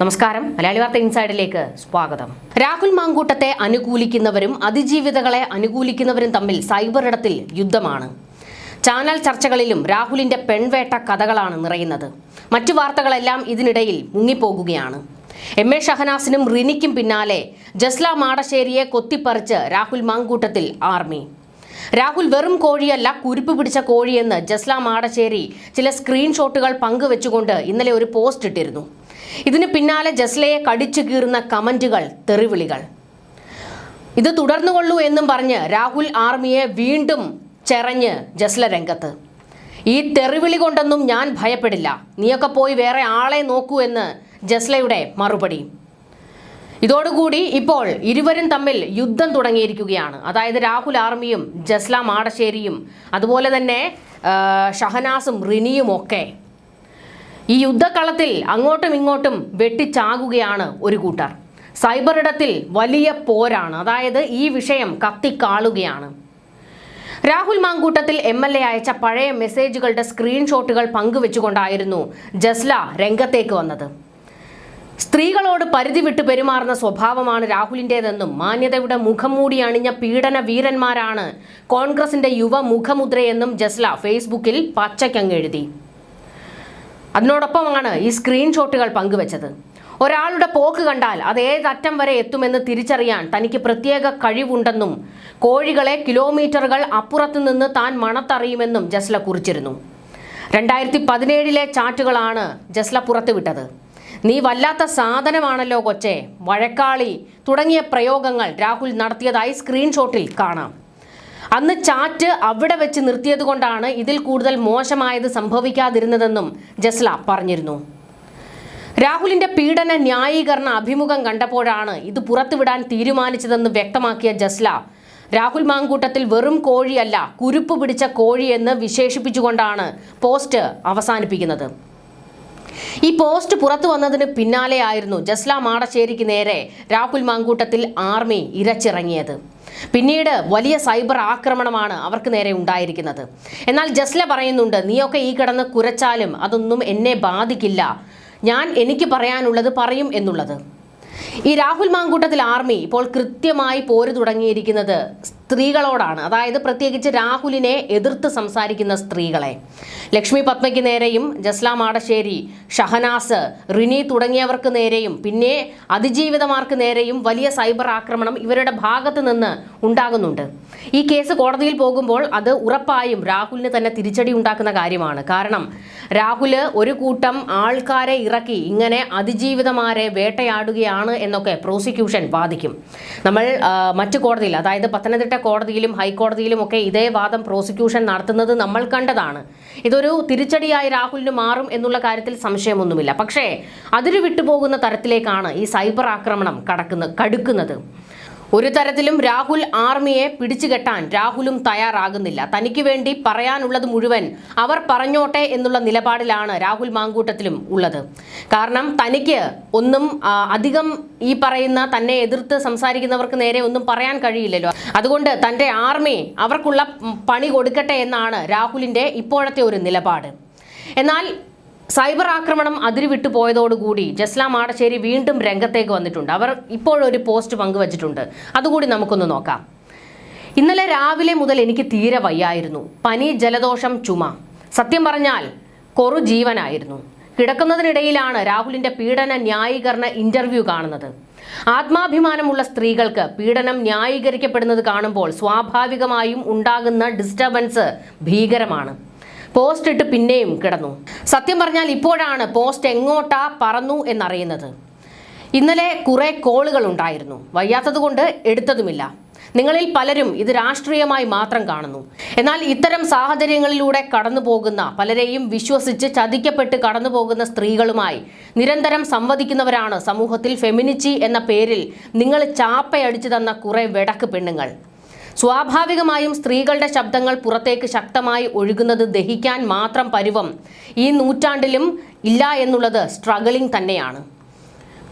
നമസ്കാരം. മലയാളി വാർത്ത ഇൻസൈഡിലേക്ക് സ്വാഗതം. രാഹുൽ മാങ്കൂട്ടത്തെ അനുകൂലിക്കുന്നവരും അതിജീവിതകളെ അനുകൂലിക്കുന്നവരും തമ്മിൽ സൈബർ ഇടത്തിൽ യുദ്ധമാണ്. ചാനൽ ചർച്ചകളിലും രാഹുലിന്റെ പെൺവേട്ട കഥകളാണ് നിറയുന്നത്. മറ്റു വാർത്തകളെല്ലാം ഇതിനിടയിൽ മുങ്ങിപ്പോകുകയാണ്. എം എ ഷഹനാസിനും റിനിക്കും പിന്നാലെ ജസ്ല മാടശ്ശേരിയെ കൊത്തിപ്പറിച്ച് രാഹുൽ മാങ്കൂട്ടത്തിൽ ആർമി. രാഹുൽ വെറും കോഴിയല്ല കുരുപ്പ് പിടിച്ച കോഴിയെന്ന് ജസ്ല മാടശ്ശേരി ചില സ്ക്രീൻഷോട്ടുകൾ പങ്കുവെച്ചുകൊണ്ട് ഇന്നലെ ഒരു പോസ്റ്റ് ഇട്ടിരുന്നു. ഇതിന് പിന്നാലെ ജസ്ലയെ കടിച്ചു കീറുന്ന കമന്റുകൾ തെറിവിളികൾ. ഇത് തുടർന്നുകൊള്ളൂ എന്നും പറഞ്ഞ് രാഹുൽ ആർമിയെ വീണ്ടും ചെറഞ്ഞ് ജസ്ല രംഗത്ത്. ഈ തെറിവിളി കൊണ്ടൊന്നും ഞാൻ ഭയപ്പെടില്ല. നീയൊക്കെ പോയി വേറെ ആളെ നോക്കൂ എന്ന് ജസ്ലയുടെ മറുപടി. ഇതോടുകൂടി ഇപ്പോൾ ഇരുവരും തമ്മിൽ യുദ്ധം തുടങ്ങിയിരിക്കുകയാണ്. അതായത് രാഹുൽ ആർമിയും ജസ്ല മാടശ്ശേരിയും അതുപോലെ തന്നെ ഷഹനാസും റിനിയും ഒക്കെ. ഈ യുദ്ധക്കളത്തിൽ അങ്ങോട്ടും ഇങ്ങോട്ടും വെട്ടിച്ചാകുകയാണ് ഒരു കൂട്ടർ. സൈബർ ഇടത്തിൽ വലിയ പോരാണ്. അതായത് ഈ വിഷയം കത്തിക്കാളുകയാണ്. Rahul Mankoottathil M L A അയച്ച പഴയ മെസ്സേജുകളുടെ സ്ക്രീൻഷോട്ടുകൾ പങ്കുവെച്ചുകൊണ്ടായിരുന്നു ജസ്ല രംഗത്തേക്ക് വന്നത്. സ്ത്രീകളോട് പരിധി വിട്ട് പെരുമാറുന്ന സ്വഭാവമാണ് രാഹുലിന്റെതെന്നും മാന്യതയുടെ മുഖം മൂടി അണിഞ്ഞ പീഡന വീരന്മാരാണ് കോൺഗ്രസിന്റെ യുവ മുഖമുദ്രയെന്നും ജസ്ല ഫേസ്ബുക്കിൽ പച്ചക്കങ്ങെഴുതി. അതിനോടൊപ്പമാണ് ഈ സ്ക്രീൻഷോട്ടുകൾ പങ്കുവച്ചത്. ഒരാളുടെ പോക്ക് കണ്ടാൽ അത് ഏതറ്റം വരെ എത്തുമെന്ന് തിരിച്ചറിയാൻ തനിക്ക് പ്രത്യേക കഴിവുണ്ടെന്നും കോഴികളെ കിലോമീറ്ററുകൾ അപ്പുറത്തു നിന്ന് താൻ മണത്തറിയുമെന്നും ജസ്ല കുറിച്ചിരുന്നു. രണ്ടായിരത്തി പതിനേഴിലെ ചാറ്റുകളാണ് ജസ്ല പുറത്തുവിട്ടത്. നീ വല്ലാത്ത സാധനമാണല്ലോ കൊച്ചെ വഴക്കാളി തുടങ്ങിയ പ്രയോഗങ്ങൾ രാഹുൽ നടത്തിയതായി സ്ക്രീൻഷോട്ടിൽ കാണാം. അന്ന് ചാറ്റ് അവിടെ വെച്ച് നിർത്തിയത് കൊണ്ടാണ് ഇതിൽ കൂടുതൽ മോശമായത് സംഭവിക്കാതിരുന്നതെന്നും ജസ്ല പറഞ്ഞിരുന്നു. രാഹുലിന്റെ പീഡന ന്യായീകരണ അഭിമുഖം കണ്ടപ്പോഴാണ് ഇത് പുറത്തുവിടാൻ തീരുമാനിച്ചതെന്ന് വ്യക്തമാക്കിയ ജസ്ല രാഹുൽ മാങ്കൂട്ടത്തിൽ വെറും കോഴിയല്ല കുരുപ്പ് പിടിച്ച കോഴിയെന്ന് വിശേഷിപ്പിച്ചുകൊണ്ടാണ് പോസ്റ്റ് അവസാനിപ്പിക്കുന്നത്. ഈ പോസ്റ്റ് പുറത്തു വന്നതിന് പിന്നാലെയായിരുന്നു ജസ്ല മാടശ്ശേരിക്ക് നേരെ രാഹുൽ മാങ്കൂട്ടത്തിൽ ആർമി ഇരച്ചിറങ്ങിയത്. പിന്നീട് വലിയ സൈബർ ആക്രമണമാണ് അവർക്ക് നേരെ ഉണ്ടായിരിക്കുന്നത്. എന്നാൽ ജസ്ല പറയുന്നുണ്ട് നീയൊക്കെ ഈ കിടന്ന് കുരച്ചാലും അതൊന്നും എന്നെ ബാധിക്കില്ല. ഞാൻ എനിക്ക് പറയാനുള്ളത് പറയും എന്നുള്ളത്. ഈ രാഹുൽ മാങ്കൂട്ടത്തിൽ ആർമി ഇപ്പോൾ കൃത്യമായി പോര് തുടങ്ങിയിരിക്കുന്നത് സ്ത്രീകളോടാണ്. അതായത് പ്രത്യേകിച്ച് രാഹുലിനെ എതിർത്ത് സംസാരിക്കുന്ന സ്ത്രീകളെ. ലക്ഷ്മി പത്മയ്ക്ക് നേരെയും ജസ്ല മാടശ്ശേരി ഷഹനാസ് റിനി തുടങ്ങിയവർക്ക് നേരെയും പിന്നെ അതിജീവിതമാർക്ക് നേരെയും വലിയ സൈബർ ആക്രമണം ഇവരുടെ ഭാഗത്ത് നിന്ന് ഉണ്ടാകുന്നുണ്ട്. ഈ കേസ് കോടതിയിൽ പോകുമ്പോൾ അത് ഉറപ്പായും രാഹുലിന് തന്നെ തിരിച്ചടി ഉണ്ടാക്കുന്ന കാര്യമാണ്. കാരണം രാഹുൽ ഒരു കൂട്ടം ആൾക്കാരെ ഇറക്കി ഇങ്ങനെ അതിജീവിതമാരെ വേട്ടയാടുകയാണ് എന്നൊക്കെ പ്രോസിക്യൂഷൻ വാദിക്കും. നമ്മൾ മറ്റു കോടതിയിൽ അതായത് പത്തനംതിട്ട കോടതിയിലും ഹൈക്കോടതിയിലും ഒക്കെ ഇതേ വാദം പ്രോസിക്യൂഷൻ നടത്തുന്നത് നമ്മൾ കണ്ടതാണ്. ഇതൊരു തിരിച്ചടിയായി രാഹുലിന് മാറും എന്നുള്ള കാര്യത്തിൽ സംശയമൊന്നുമില്ല. പക്ഷേ അതിരു വിട്ടുപോകുന്ന തരത്തിലേക്കാണ് ഈ സൈബർ ആക്രമണം കടക്കുന്ന കടുക്കുന്നത്. ഒരു തരത്തിലും രാഹുൽ ആർമിയെ പിടിച്ചുകെട്ടാൻ രാഹുലും തയ്യാറാകുന്നില്ല. തനിക്ക് വേണ്ടി പറയാനുള്ളത് മുഴുവൻ അവർ പറഞ്ഞോട്ടെ എന്നുള്ള നിലപാടിലാണ് രാഹുൽ മാങ്കൂട്ടത്തിലും ഉള്ളത്. കാരണം തനിക്ക് ഒന്നും അധികം ഈ പറയുന്ന തന്നെ എതിർത്ത് സംസാരിക്കുന്നവർക്ക് നേരെ ഒന്നും പറയാൻ കഴിയില്ലല്ലോ. അതുകൊണ്ട് തന്റെ ആർമി അവർക്കുള്ള പണി കൊടുക്കട്ടെ എന്നാണ് രാഹുലിന്റെ ഇപ്പോഴത്തെ ഒരു നിലപാട്. എന്നാൽ സൈബർ ആക്രമണം അതിരുവിട്ടു പോയതോടുകൂടി ജസ്ല മാടശ്ശേരി വീണ്ടും രംഗത്തേക്ക് വന്നിട്ടുണ്ട്. അവർ ഇപ്പോഴൊരു പോസ്റ്റ് പങ്കുവച്ചിട്ടുണ്ട്. അതുകൂടി നമുക്കൊന്ന് നോക്കാം. ഇന്നലെ രാവിലെ മുതൽ എനിക്ക് തീരെ വയ്യായിരുന്നു. പനി ജലദോഷം ചുമ. സത്യം പറഞ്ഞാൽ കൊറു ജീവനായിരുന്നു. കിടക്കുന്നതിനിടയിലാണ് രാഹുലിന്റെ പീഡന ന്യായീകരണ ഇന്റർവ്യൂ കാണുന്നത്. ആത്മാഭിമാനമുള്ള സ്ത്രീകൾക്ക് പീഡനം ന്യായീകരിക്കപ്പെടുന്നത് കാണുമ്പോൾ സ്വാഭാവികമായും ഉണ്ടാകുന്ന ഡിസ്റ്റർബൻസ് ഭീകരമാണ്. പോസ്റ്റ് ഇട്ട് പിന്നെയും കിടന്നു. സത്യം പറഞ്ഞാൽ ഇപ്പോഴാണ് പോസ്റ്റ് എങ്ങോട്ടാ പറന്നു എന്നറിയുന്നത്. ഇന്നലെ കുറേ കോളുകൾ ഉണ്ടായിരുന്നു. വയ്യാത്തതുകൊണ്ട് എടുത്തതുമില്ല. നിങ്ങളിൽ പലരും ഇത് രാഷ്ട്രീയമായി മാത്രം കാണുന്നു. എന്നാൽ ഇത്തരം സാഹചര്യങ്ങളിലൂടെ കടന്നു പോകുന്ന പലരെയും വിശ്വസിച്ച് ചതിക്കപ്പെട്ട് കടന്നു പോകുന്ന സ്ത്രീകളുമായി നിരന്തരം സംവദിക്കുന്നവരാണ് സമൂഹത്തിൽ ഫെമിനിച്ചി എന്ന പേരിൽ നിങ്ങൾ ചാപ്പയടിച്ചു തന്ന കുറേ വെടക്ക് പെണ്ണുങ്ങൾ. സ്വാഭാവികമായും സ്ത്രീകളുടെ ശബ്ദങ്ങൾ പുറത്തേക്ക് ശക്തമായി ഒഴുകുന്നത് ദഹിക്കാൻ മാത്രം പരുവം. ഈ നൂറ്റാണ്ടിലും ഇല്ല എന്നുള്ളത് സ്ട്രഗിളിംഗ് തന്നെയാണ്.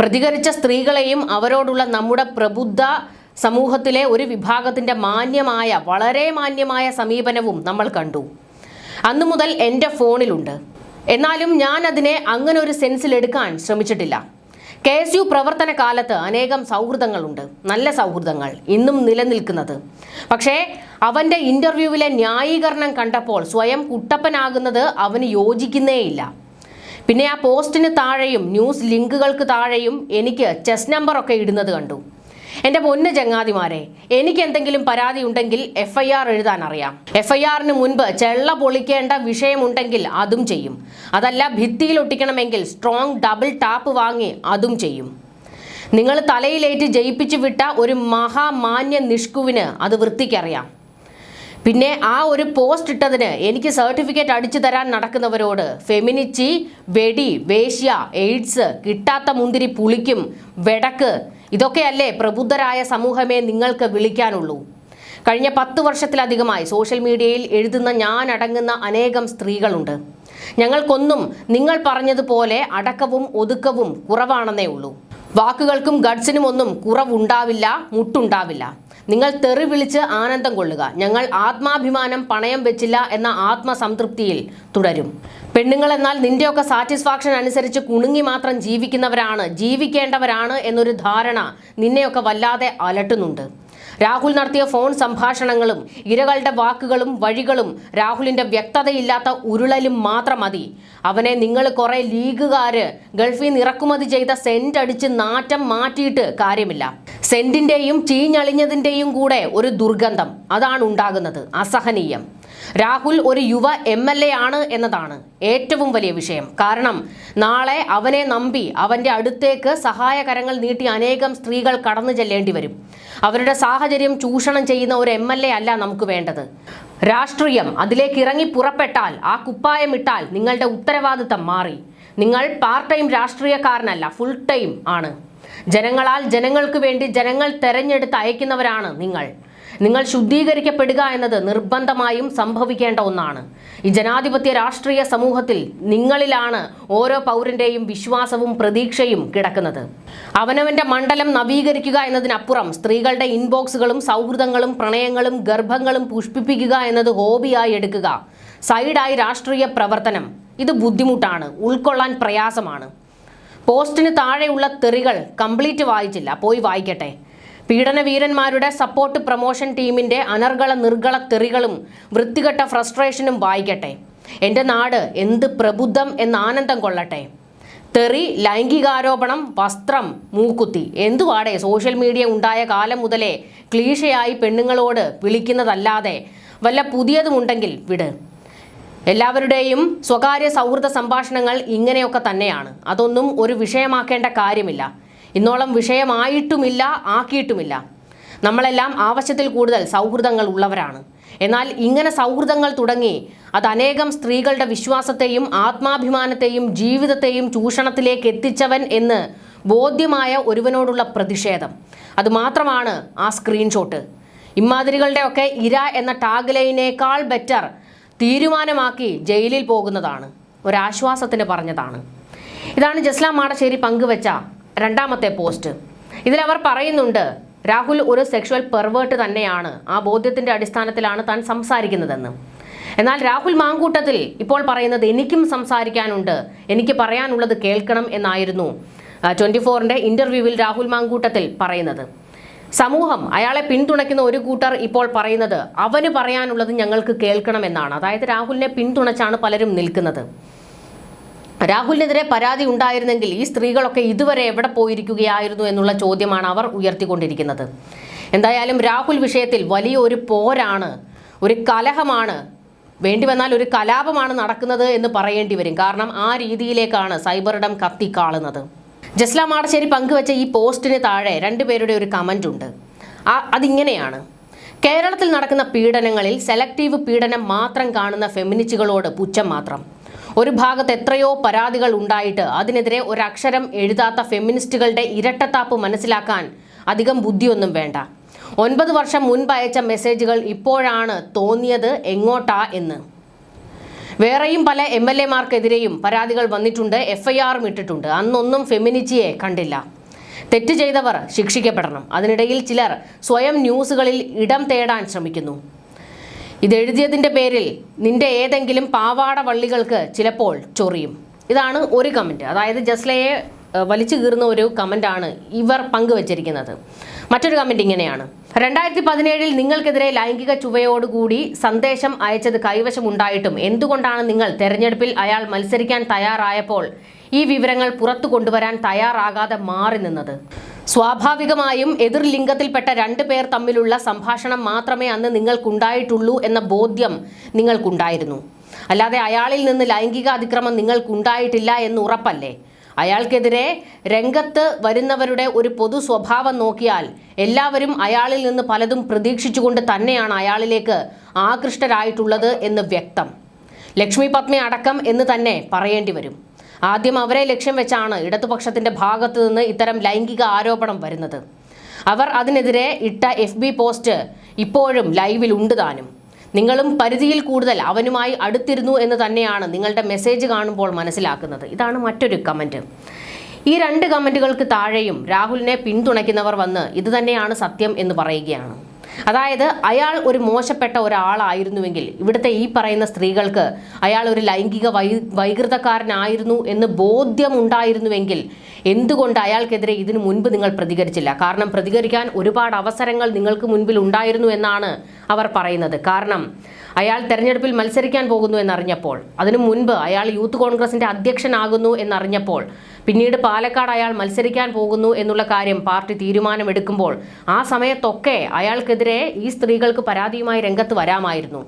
പ്രതികരിച്ച സ്ത്രീകളെയും അവരോടുള്ള നമ്മുടെ പ്രബുദ്ധ സമൂഹത്തിലെ ഒരു വിഭാഗത്തിന്റെ മാന്യമായ വളരെ മാന്യമായ സമീപനവും നമ്മൾ കണ്ടു. അന്നു മുതൽ എന്റെ ഫോണിലുണ്ട്. എന്നാലും ഞാൻ അതിനെ അങ്ങനെ ഒരു സെൻസിലെടുക്കാൻ ശ്രമിച്ചിട്ടില്ല. കെ എസ് യു പ്രവർത്തന കാലത്ത് അനേകം സൗഹൃദങ്ങളുണ്ട്. നല്ല സൗഹൃദങ്ങൾ ഇന്നും നിലനിൽക്കുന്നത്. പക്ഷേ അവന്റെ ഇന്റർവ്യൂവിലെ ന്യായീകരണം കണ്ടപ്പോൾ സ്വയം കുട്ടപ്പനാകുന്നത് അവന് യോജിക്കുന്നേയില്ല. പിന്നെ ആ പോസ്റ്റിന് താഴെയും ന്യൂസ് ലിങ്കുകൾക്ക് താഴെയും എനിക്ക് ചെസ് നമ്പറൊക്കെ ഇടുന്നത് കണ്ടു. എന്റെ പൊന്ന് ചങ്ങാതിമാരെ എനിക്ക് എന്തെങ്കിലും പരാതി ഉണ്ടെങ്കിൽ എഫ് ഐ ആർ എഴുതാൻ അറിയാം. എഫ് ഐ ആറിന് മുൻപ് ചെള്ള പൊളിക്കേണ്ട വിഷയമുണ്ടെങ്കിൽ അതും ചെയ്യും. അതല്ല ഭിത്തിയിൽ ഒട്ടിക്കണമെങ്കിൽ സ്ട്രോങ് ഡബിൾ ടാപ്പ് വാങ്ങി അതും ചെയ്യും. നിങ്ങൾ തലയിലേറ്റ് ജയിപ്പിച്ചു വിട്ട ഒരു മഹാമാന്യ നിഷ്കുവിന് അത് വൃത്തിക്കറിയാം പിന്നെ ആ ഒരു പോസ്റ്റ് ഇട്ടതിന് എനിക്ക് സർട്ടിഫിക്കറ്റ് അടിച്ചു തരാൻ നടക്കുന്നവരോട് ഫെമിനിച്ചി വെടി വേശ്യ എയ്ഡ്സ് കിട്ടാത്ത മുന്തിരി പുളിക്കും വെടക്ക് ഇതൊക്കെയല്ലേ പ്രബുദ്ധരായ സമൂഹമേ നിങ്ങൾക്ക് വിളിക്കാനുള്ളൂ. കഴിഞ്ഞ പത്ത് വർഷത്തിലധികമായി സോഷ്യൽ മീഡിയയിൽ എഴുതുന്ന ഞാൻ അടങ്ങുന്ന അനേകം സ്ത്രീകളുണ്ട്. ഞങ്ങൾക്കൊന്നും നിങ്ങൾ പറഞ്ഞതുപോലെ അടക്കവും ഒതുക്കവും കുറവാണെന്നേ ഉള്ളൂ. വാക്കുകൾക്കും ഗഡ്സിനും ഒന്നും കുറവുണ്ടാവില്ല മുട്ടുണ്ടാവില്ല. നിങ്ങൾ തെറി വിളിച്ച് ആനന്ദം കൊള്ളുക. ഞങ്ങൾ ആത്മാഭിമാനം പണയം വെച്ചില്ല എന്ന ആത്മസംതൃപ്തിയിൽ തുടരും. പെണ്ണുങ്ങൾ എന്നാൽ നിന്റെയൊക്കെ സാറ്റിസ്ഫാക്ഷൻ അനുസരിച്ച് കുണുങ്ങി മാത്രം ജീവിക്കുന്നവരാണ് ജീവിക്കേണ്ടവരാണ് എന്നൊരു ധാരണ നിന്നെയൊക്കെ വല്ലാതെ അലട്ടുന്നുണ്ട്. രാഹുൽ നടത്തിയ ഫോൺ സംഭാഷണങ്ങളും ഇരകളുടെ വാക്കുകളും വഴികളും രാഹുലിന്റെ വ്യക്തതയില്ലാത്ത ഉരുളലും മാത്രം മതി. അവനെ നിങ്ങൾ കുറെ ലീഗുകാര് ഗൾഫിൽ നിന്ന് ഇറക്കുമതി ചെയ്ത സെന്റ് അടിച്ച് നാറ്റം മാറ്റിയിട്ട് കാര്യമില്ല. സെന്റിന്റെയും ചീഞ്ഞളിഞ്ഞതിന്റെയും കൂടെ ഒരു ദുർഗന്ധം. അതാണ് ഉണ്ടാകുന്നത്. അസഹനീയം. രാഹുൽ ഒരു യുവ എം എൽ എ ആണ് എന്നതാണ് ഏറ്റവും വലിയ വിഷയം. കാരണം നാളെ അവനെ നമ്പി അവന്റെ അടുത്തേക്ക് സഹായകരങ്ങൾ നീട്ടി അനേകം സ്ത്രീകൾ കടന്നു ചെല്ലേണ്ടി വരും. അവരുടെ സാഹചര്യം ചൂഷണം ചെയ്യുന്ന ഒരു എം എൽ എ അല്ല നമുക്ക് വേണ്ടത്. രാഷ്ട്രീയം അതിലേക്ക് ഇറങ്ങി പുറപ്പെട്ടാൽ ആ കുപ്പായം ഇട്ടാൽ നിങ്ങളുടെ ഉത്തരവാദിത്തം മാറി. നിങ്ങൾ പാർട്ട് ടൈം രാഷ്ട്രീയക്കാരനല്ല ഫുൾ ടൈം ആണ്. ജനങ്ങളാൽ ജനങ്ങൾക്ക് വേണ്ടി ജനങ്ങൾ തെരഞ്ഞെടുത്ത് അയക്കുന്നവരാണ് നിങ്ങൾ. നിങ്ങൾ ശുദ്ധീകരിക്കപ്പെടുക എന്നത് നിർബന്ധമായും സംഭവിക്കേണ്ട ഒന്നാണ്. ഈ ജനാധിപത്യ രാഷ്ട്രീയ സമൂഹത്തിൽ നിങ്ങളിലാണ് ഓരോ പൗരന്റെയും വിശ്വാസവും പ്രതീക്ഷയും കിടക്കുന്നത്. അവനവന്റെ മണ്ഡലം നവീകരിക്കുക എന്നതിനപ്പുറം സ്ത്രീകളുടെ ഇൻബോക്സുകളും സൗഹൃദങ്ങളും പ്രണയങ്ങളും ഗർഭങ്ങളും പുഷ്പിപ്പിക്കുക എന്നത് ഹോബിയായി എടുക്കുക. സൈഡായി രാഷ്ട്രീയ പ്രവർത്തനം. ഇത് ബുദ്ധിമുട്ടാണ് ഉൾക്കൊള്ളാൻ പ്രയാസമാണ്. പോസ്റ്റിന് താഴെയുള്ള തെറികൾ കംപ്ലീറ്റ് വായിച്ചില്ല. പോയി വായിക്കട്ടെ. പീഡനവീരന്മാരുടെ സപ്പോർട്ട് പ്രൊമോഷൻ ടീമിന്റെ അനർഗള നിർഗള തെറികളും വൃത്തികെട്ട ഫ്രസ്ട്രേഷനും വായിക്കട്ടെ. എന്റെ നാട് എന്ത് പ്രബുദ്ധം എന്ന് ആനന്ദം കൊള്ളട്ടെ. തെറി ലൈംഗികാരോപണം വസ്ത്രം മൂക്കുത്തി എന്തുവാടെ? സോഷ്യൽ മീഡിയ ഉണ്ടായ കാലം മുതലേ ക്ലീഷയായി പെണ്ണുങ്ങളോട് വിളിക്കുന്നതല്ലാതെ വല്ല പുതിയതുമുണ്ടെങ്കിൽ വിട്. എല്ലാവരുടെയും സ്വകാര്യ സൗഹൃദ സംഭാഷണങ്ങൾ ഇങ്ങനെയൊക്കെ തന്നെയാണ്. അതൊന്നും ഒരു വിഷയമാക്കേണ്ട കാര്യമില്ല. ഇന്നോളം വിഷയമായിട്ടുമില്ല ആക്കിയിട്ടുമില്ല. നമ്മളെല്ലാം ആവശ്യത്തിൽ കൂടുതൽ സൗഹൃദങ്ങൾ ഉള്ളവരാണ്. എന്നാൽ ഇങ്ങനെ സൗഹൃദങ്ങൾ തുടങ്ങി അത് അനേകം സ്ത്രീകളുടെ വിശ്വാസത്തെയും ആത്മാഭിമാനത്തെയും ജീവിതത്തെയും ചൂഷണത്തിലേക്ക് എത്തിച്ചവൻ എന്ന് ബോധ്യമായ ഒരുവനോടുള്ള പ്രതിഷേധം. അതുമാത്രമാണ് ആ സ്ക്രീൻഷോട്ട്. ഇമാതിരികളുടെയൊക്കെ ഇര എന്ന ടാഗ് ലൈനേക്കാൾ ബെറ്റർ തീരുമാനമാക്കി ജയിലിൽ പോകുന്നതാണ്. ഒരാശ്വാസത്തിന് പറഞ്ഞതാണ്. ഇതാണ് ജസ്ലാം മാടശ്ശേരി പങ്കുവച്ച രണ്ടാമത്തെ പോസ്റ്റ്. ഇതിലവർ പറയുന്നുണ്ട് രാഹുൽ ഒരു സെക്ഷുവൽ പെർവേർട്ട് തന്നെയാണ്. ആ ബോധ്യത്തിന്റെ അടിസ്ഥാനത്തിലാണ് താൻ സംസാരിക്കുന്നതെന്ന്. എന്നാൽ രാഹുൽ മാങ്കൂട്ടത്തിൽ ഇപ്പോൾ പറയുന്നത് എനിക്കും സംസാരിക്കാനുണ്ട് എനിക്ക് പറയാനുള്ളത് കേൾക്കണം എന്നായിരുന്നു ട്വന്റി ഫോറിന്റെ ഇന്റർവ്യൂവിൽ രാഹുൽ മാങ്കൂട്ടത്തിൽ പറയുന്നത്. സമൂഹം അയാളെ പിന്തുണയ്ക്കുന്ന ഒരു കൂട്ടർ ഇപ്പോൾ പറയുന്നത് അവന് പറയാനുള്ളത് ഞങ്ങൾക്ക് കേൾക്കണമെന്നാണ്. അതായത് രാഹുലിനെ പിന്തുണച്ചാണ് പലരും നിൽക്കുന്നത്. രാഹുലിനെതിരെ പരാതി ഉണ്ടായിരുന്നെങ്കിൽ ഈ സ്ത്രീകളൊക്കെ ഇതുവരെ എവിടെ പോയിരിക്കുകയായിരുന്നു എന്നുള്ള ചോദ്യമാണ് അവർ ഉയർത്തിക്കൊണ്ടിരിക്കുന്നത്. എന്തായാലും രാഹുൽ വിഷയത്തിൽ വലിയ ഒരു പോരാണ് ഒരു കലഹമാണ് വേണ്ടി വന്നാൽ ഒരു കലാപമാണ് നടക്കുന്നത് എന്ന് പറയേണ്ടി വരും. കാരണം ആ രീതിയിലേക്കാണ് സൈബറിടം കത്തിക്കാളുന്നത്. ജസ്ല മാടശ്ശേരി പങ്കുവച്ച ഈ പോസ്റ്റിന് താഴെ രണ്ടുപേരുടെ ഒരു കമന്റ് ഉണ്ട്. അതിങ്ങനെയാണ്. കേരളത്തിൽ നടക്കുന്ന പീഡനങ്ങളിൽ സെലക്റ്റീവ് പീഡനം മാത്രം കാണുന്ന ഫെമിനിസ്റ്റുകളോട് പുച്ഛം മാത്രം. ഒരു ഭാഗത്ത് എത്രയോ പരാതികൾ ഉണ്ടായിട്ട് അതിനെതിരെ ഒരക്ഷരം എഴുതാത്ത ഫെമിനിസ്റ്റുകളുടെ ഇരട്ടത്താപ്പ് മനസ്സിലാക്കാൻ അധികം ബുദ്ധിയൊന്നും വേണ്ട. ഒൻപത് വർഷം മുൻപ് അയച്ച മെസ്സേജുകൾ ഇപ്പോഴാണ് തോന്നിയത് എങ്ങോട്ടാ എന്ന്. വേറെയും പല എം എൽ എമാർക്കെതിരെയും പരാതികൾ വന്നിട്ടുണ്ട് എഫ് ഐ ആറും ഇട്ടിട്ടുണ്ട്. അന്നൊന്നും ഫെമിനിറ്റിയെ കണ്ടില്ല. തെറ്റ് ചെയ്തവർ ശിക്ഷിക്കപ്പെടണം. അതിനിടയിൽ ചിലർ സ്വയം ന്യൂസുകളിൽ ഇടം തേടാൻ ശ്രമിക്കുന്നു. ഇതെഴുതിയതിന്റെ പേരിൽ നിന്റെ ഏതെങ്കിലും പാവാട വള്ളികൾക്ക് ചിലപ്പോൾ ചൊറിയും. ഇതാണ് ഒരു കമന്റ് അതായത് ജസ്ലയെ വലിച്ചു കീറുന്ന ഒരു കമന്റാണ് ഇവർ പങ്കുവച്ചിരിക്കുന്നത്. മറ്റൊരു കമന്റ് ഇങ്ങനെയാണ്. രണ്ടായിരത്തി പതിനേഴിൽ നിങ്ങൾക്കെതിരെ ലൈംഗിക ചുവയോടുകൂടി സന്ദേശം അയച്ചത് കൈവശമുണ്ടായിട്ടും എന്തുകൊണ്ടാണ് നിങ്ങൾ തെരഞ്ഞെടുപ്പിൽ അയാൾ മത്സരിക്കാൻ തയ്യാറായപ്പോൾ ഈ വിവരങ്ങൾ പുറത്തു കൊണ്ടുവരാൻ തയ്യാറാകാതെ മാറി നിന്നത്? സ്വാഭാവികമായും എതിർ ലിംഗത്തിൽപ്പെട്ട രണ്ട് പേർ തമ്മിലുള്ള സംഭാഷണം മാത്രമേ അന്ന് നിങ്ങൾക്കുണ്ടായിട്ടുള്ളൂ എന്ന ബോധ്യം നിങ്ങൾക്കുണ്ടായിരുന്നു. അല്ലാതെ അയാളിൽ നിന്ന് ലൈംഗിക അതിക്രമം നിങ്ങൾക്കുണ്ടായിട്ടില്ല എന്ന് ഉറപ്പല്ലേ? അയാൾക്കെതിരെ രംഗത്ത് വരുന്നവരുടെ ഒരു പൊതു സ്വഭാവം നോക്കിയാൽ എല്ലാവരും അയാളിൽ നിന്ന് പലതും പ്രതീക്ഷിച്ചുകൊണ്ട് തന്നെയാണ് അയാളിലേക്ക് ആകൃഷ്ടരായിട്ടുള്ളത് എന്ന് വ്യക്തം. ലക്ഷ്മി പത്മി അടക്കം എന്ന് തന്നെ പറയേണ്ടി വരും. ആദ്യം അവരെ ലക്ഷ്യം വെച്ചാണ് ഇടതുപക്ഷത്തിന്റെ ഭാഗത്തു നിന്ന് ഇത്തരം ലൈംഗിക ആരോപണം വരുന്നത്. അവർ അതിനെതിരെ ഇട്ട എഫ് പോസ്റ്റ് ഇപ്പോഴും ലൈവിലുണ്ട് താനും. നിങ്ങളും പരിധിയിൽ കൂടുതൽ അവനുമായി അടുത്തിരുന്നു എന്ന് തന്നെയാണ് നിങ്ങളുടെ മെസ്സേജ് കാണുമ്പോൾ മനസ്സിലാക്കുന്നത്. ഇതാണ് മറ്റൊരു കമന്റ് ഈ രണ്ട് കമന്റുകൾക്ക് താഴെയും രാഹുലിനെ പിന്തുണയ്ക്കുന്നവർ വന്ന് ഇതുതന്നെയാണ് സത്യം എന്ന് പറയുകയാണ്. അതായത് അയാൾ ഒരു മോശപ്പെട്ട ഒരാളായിരുന്നുവെങ്കിൽ ഇവിടുത്തെ ഈ പറയുന്ന സ്ത്രീകൾക്ക് അയാൾ ഒരു ലൈംഗിക വൈ വൈകൃതക്കാരനായിരുന്നു എന്ന് ബോധ്യമുണ്ടായിരുന്നുവെങ്കിൽ എന്തുകൊണ്ട് അയാൾക്കെതിരെ ഇതിനു മുൻപ് നിങ്ങൾ പ്രതികരിച്ചില്ല? കാരണം പ്രതികരിക്കാൻ ഒരുപാട് അവസരങ്ങൾ നിങ്ങൾക്ക് മുൻപിൽ ഉണ്ടായിരുന്നു എന്നാണ് അവർ പറയുന്നത്. കാരണം അയാൾ തെരഞ്ഞെടുപ്പിൽ മത്സരിക്കാൻ പോകുന്നു എന്നറിഞ്ഞപ്പോൾ അതിനു മുൻപ് അയാൾ യൂത്ത് കോൺഗ്രസിന്റെ അധ്യക്ഷനാകുന്നു എന്നറിഞ്ഞപ്പോൾ പിന്നീട് പാലക്കാട് അയാൾ മത്സരിക്കാൻ പോകുന്നു എന്നുള്ള കാര്യം പാർട്ടി തീരുമാനമെടുക്കുമ്പോൾ ആ സമയത്തൊക്കെ അയാൾക്കെതിരെ ഈ സ്ത്രീകൾക്ക് പരാതിയുമായി രംഗത്ത് വരാമായിരുന്നു.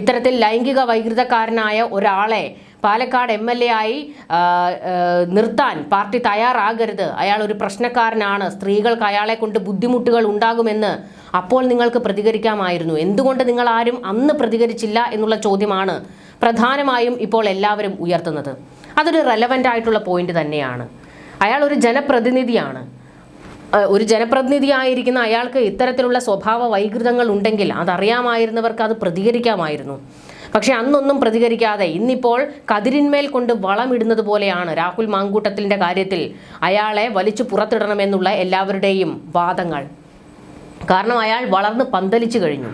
ഇത്തരത്തിൽ ലൈംഗിക വൈകൃതക്കാരനായ ഒരാളെ പാലക്കാട് എം എൽ എ ആയി നിർത്താൻ പാർട്ടി തയ്യാറാകരുത്. അയാൾ ഒരു പ്രശ്നക്കാരനാണ്. സ്ത്രീകൾക്ക് അയാളെ കൊണ്ട് ബുദ്ധിമുട്ടുകൾ ഉണ്ടാകുമെന്ന് അപ്പോൾ നിങ്ങൾക്ക് പ്രതികരിക്കാമായിരുന്നു. എന്തുകൊണ്ട് നിങ്ങൾ ആരും അന്ന് പ്രതികരിച്ചില്ല എന്നുള്ള ചോദ്യമാണ് പ്രധാനമായും ഇപ്പോൾ എല്ലാവരും ഉയർത്തുന്നത്. അതൊരു റെലവന്റ് ആയിട്ടുള്ള പോയിന്റ് തന്നെയാണ്. അയാൾ ഒരു ജനപ്രതിനിധിയാണ്. ഒരു ജനപ്രതിനിധിയായിരിക്കുന്ന അയാൾക്ക് ഇത്തരത്തിലുള്ള സ്വഭാവ വൈകൃതങ്ങൾ ഉണ്ടെങ്കിൽ അതറിയാമായിരുന്നവർക്ക് അത് പ്രതികരിക്കാമായിരുന്നു. പക്ഷെ അന്നൊന്നും പ്രതികരിക്കാതെ ഇന്നിപ്പോൾ കതിരിന്മേൽ കൊണ്ട് വളമിടുന്നത് പോലെയാണ് രാഹുൽ മാങ്കൂട്ടത്തിന്റെ കാര്യത്തിൽ. അയാളെ വലിച്ചു പുറത്തിടണമെന്നുള്ള എല്ലാവരുടെയും വാദങ്ങൾ. കാരണം അയാൾ വളർന്ന് പന്തലിച്ചു കഴിഞ്ഞു.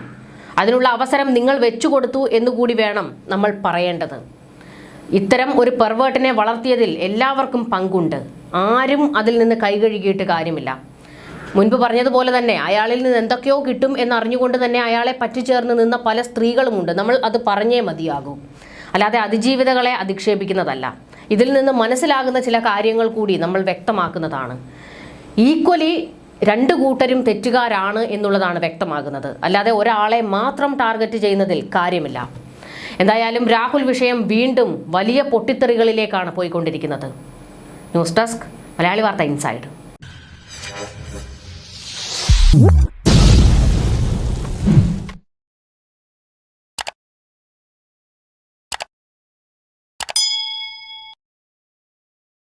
അതിനുള്ള അവസരം നിങ്ങൾ വെച്ചുകൊടുത്തു എന്നുകൂടി വേണം നമ്മൾ പറയേണ്ടത്. ഇത്തരം ഒരു പെർവേർട്ടിനെ വളർത്തിയതിൽ എല്ലാവർക്കും പങ്കുണ്ട്. ആരും അതിൽ നിന്ന് കൈകഴുകിയിട്ട് കാര്യമില്ല. മുൻപ് പറഞ്ഞതുപോലെ തന്നെ അയാളിൽ നിന്ന് എന്തൊക്കെയോ കിട്ടും എന്നറിഞ്ഞുകൊണ്ട് തന്നെ അയാളെ പറ്റിച്ചേർന്ന് നിന്ന പല സ്ത്രീകളുമുണ്ട്. നമ്മൾ അത് പറഞ്ഞേ മതിയാകൂ. അല്ലാതെ അതിജീവിതകളെ അധിക്ഷേപിക്കുന്നതല്ല. ഇതിൽ നിന്ന് മനസ്സിലാകുന്ന ചില കാര്യങ്ങൾ കൂടി നമ്മൾ വ്യക്തമാക്കുന്നതാണ്. ഈക്വലി രണ്ട് കൂട്ടരും തെറ്റുകാരാണ് എന്നുള്ളതാണ് വ്യക്തമാകുന്നത്. അല്ലാതെ ഒരാളെ മാത്രം ടാർഗറ്റ് ചെയ്യുന്നതിൽ കാര്യമില്ല. എന്തായാലും രാഹുൽ വിഷയം വീണ്ടും വലിയ പൊട്ടിത്തെറികളിലേക്കാണ് പോയിക്കൊണ്ടിരിക്കുന്നത്. ന്യൂസ് ഡെസ്ക് മലയാളി വാർത്ത ഇൻസൈഡ് Woo!